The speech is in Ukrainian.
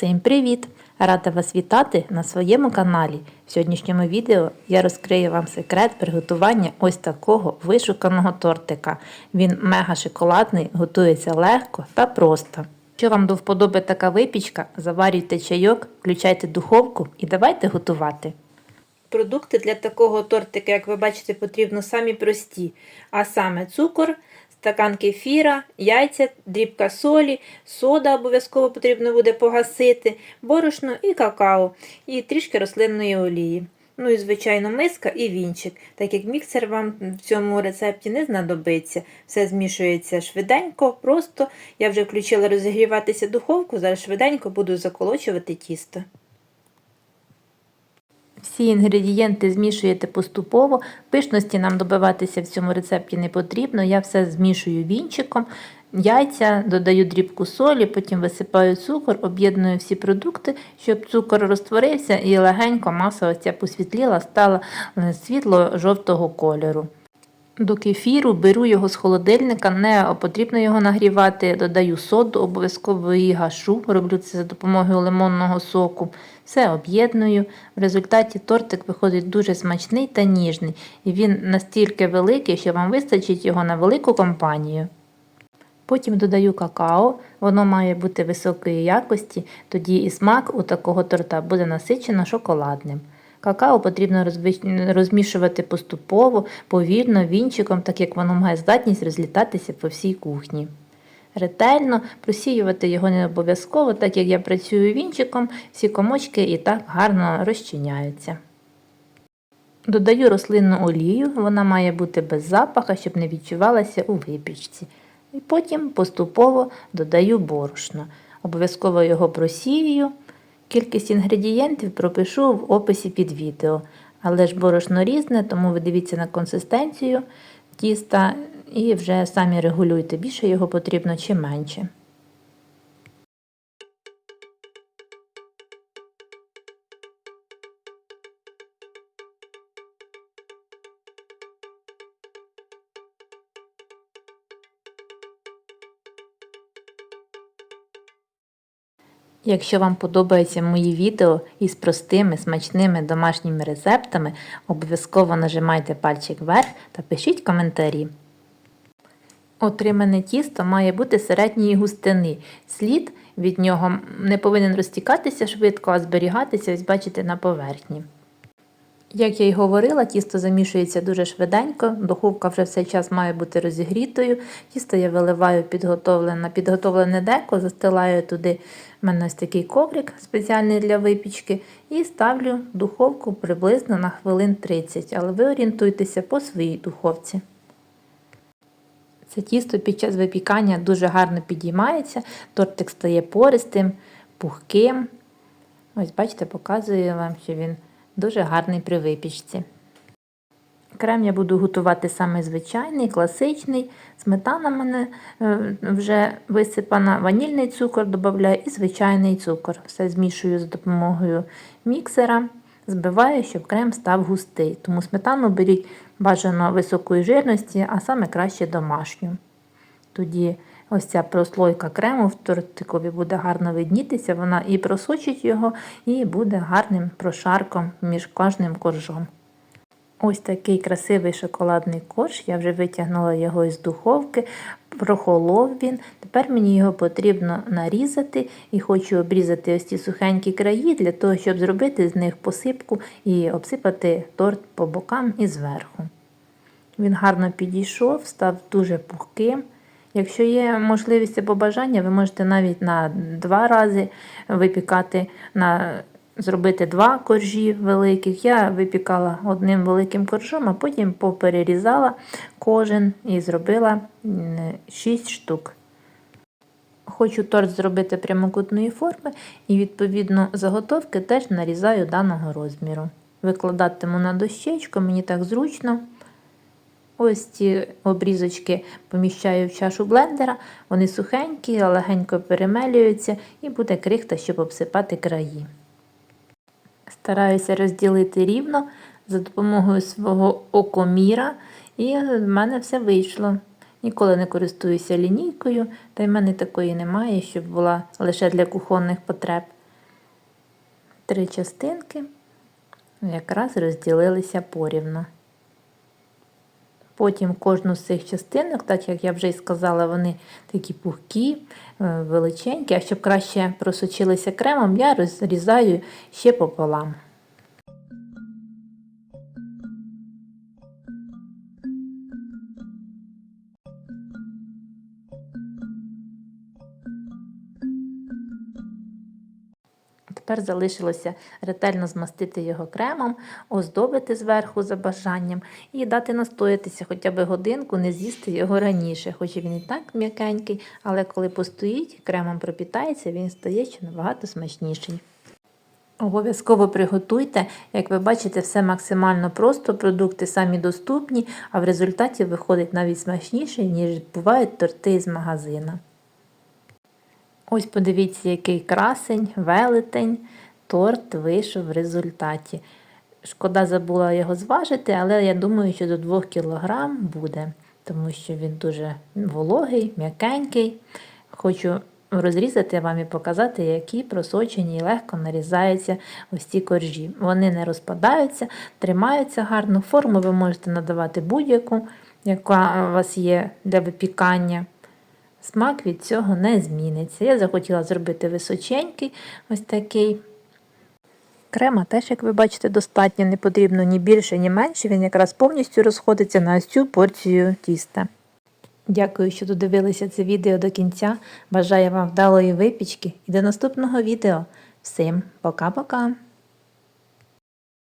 Всім привіт! Рада вас вітати на своєму каналі. В сьогоднішньому відео я розкрию вам секрет приготування ось такого вишуканого тортика. Він мега шоколадний, готується легко та просто. Якщо вам до вподоби така випічка, заварюйте чайок, включайте духовку і давайте готувати. Продукти для такого тортика, як ви бачите, потрібно самі прості, а саме цукор, стакан кефіра, яйця, дрібка солі, сода обов'язково потрібно буде погасити, борошно і какао, і трішки рослинної олії. Ну і, звичайно, миска і вінчик, так як міксер вам в цьому рецепті не знадобиться. Все змішується швиденько, просто. Я вже включила розігріватися духовку, зараз швиденько буду заколочувати тісто. Всі інгредієнти змішуєте поступово. Пишності нам добиватися в цьому рецепті не потрібно. Я все змішую вінчиком, яйця, додаю дрібку солі, потім висипаю цукор, об'єдную всі продукти, щоб цукор розтворився і легенько маса ось посвітліла, стала е, світло-жовтого кольору. До кефіру беру його з холодильника, не потрібно його нагрівати, додаю соду, обов'язково її гашу, роблю це за допомогою лимонного соку. Все об'єдную. В результаті тортик виходить дуже смачний та ніжний, і він настільки великий, що вам вистачить його на велику компанію. Потім додаю какао, воно має бути високої якості, тоді і смак у такого торта буде насичено шоколадним. Какао потрібно розмішувати поступово, повільно, вінчиком, так як воно має здатність розлітатися по всій кухні. Ретельно просіювати його не обов'язково, так як я працюю вінчиком, всі комочки і так гарно розчиняються. Додаю рослинну олію, вона має бути без запаха, щоб не відчувалася у випічці. І потім поступово додаю борошно. Обов'язково його просію. Кількість інгредієнтів пропишу в описі під відео. Але ж борошно різне, тому ви дивіться на консистенцію тіста і вже самі регулюйте, більше його потрібно чи менше. Якщо вам подобаються мої відео із простими смачними домашніми рецептами, обов'язково нажимайте пальчик вверх та пишіть коментарі. Отримане тісто має бути середньої густини. Слід від нього не повинен розтікатися швидко, а зберігатися, ось бачите, на поверхні. Як я й говорила, тісто замішується дуже швиденько, духовка вже все час має бути розігрітою. Тісто я виливаю підготовлене, на підготовлене деко, застилаю туди в мене ось такий коврик спеціальний для випічки, і ставлю духовку приблизно на хвилин 30, але ви орієнтуйтеся по своїй духовці. Це тісто під час випікання дуже гарно підіймається, тортик стає пористим, пухким. Ось, бачите, показую вам, що він дуже гарний при випічці. Крем я буду готувати саме звичайний, класичний. Сметана в мене е, вже висипана, ванільний цукор додаю і звичайний цукор. Все змішую за допомогою міксера, збиваю, щоб крем став густий. Тому сметану беріть бажано високої жирності, а саме краще домашню. Тоді ось ця прослойка крему в тортикові буде гарно виднітися, вона і просочить його, і буде гарним прошарком між кожним коржом. Ось такий красивий шоколадний корж. Я вже витягнула його із духовки, прохолов він. Тепер мені його потрібно нарізати і хочу обрізати ось ці сухенькі краї для того, щоб зробити з них посипку і обсипати торт по бокам і зверху. Він гарно підійшов, став дуже пухким. Якщо є можливість або бажання, ви можете навіть на два рази випікати, на, зробити два коржі великих. Я випікала одним великим коржом, а потім поперерізала кожен і зробила 6 штук. Хочу торт зробити прямокутної форми і, відповідно, заготовки теж нарізаю даного розміру. Викладатиму на дощечку, мені так зручно. Ось ці обрізочки поміщаю в чашу блендера, вони сухенькі, легенько перемелюються і буде крихта, щоб обсипати краї. Стараюся розділити рівно за допомогою свого окоміра, і в мене все вийшло. Ніколи не користуюся лінійкою, та й в мене такої немає, щоб була лише для кухонних потреб. Три частинки якраз розділилися порівно. Потім кожну з цих частинок, так як я вже й сказала, вони такі пухкі, е, величенькі, а щоб краще просочилися кремом, я розрізаю ще пополам. Тепер залишилося ретельно змастити його кремом, оздобити зверху за бажанням і дати настоятися хоча б годинку, не з'їсти його раніше. Хоч він і так м'якенький, але коли постоїть, кремом пропітається, він стає ще набагато смачніший. Обов'язково приготуйте, як ви бачите, все максимально просто, продукти самі доступні, а в результаті виходить навіть смачніше, ніж бувають торти з магазина. Ось подивіться, який красень, велетень, торт вийшов в результаті. Шкода забула його зважити, але я думаю, що до 2 кг буде, тому що він дуже вологий, м'якенький. Хочу розрізати вам і показати, які просочені і легко нарізаються ось ці коржі. Вони не розпадаються, тримаються гарно. Форму ви можете надавати будь-яку, яка у вас є для випікання. Смак від цього не зміниться. Я захотіла зробити височенький, ось такий. Крема теж, як ви бачите, достатньо, не потрібно ні більше, ні менше. Він якраз повністю розходиться на ось цю порцію тіста. Дякую, що додивилися це відео до кінця. Бажаю вам вдалої випічки і до наступного відео. Всім пока-пока!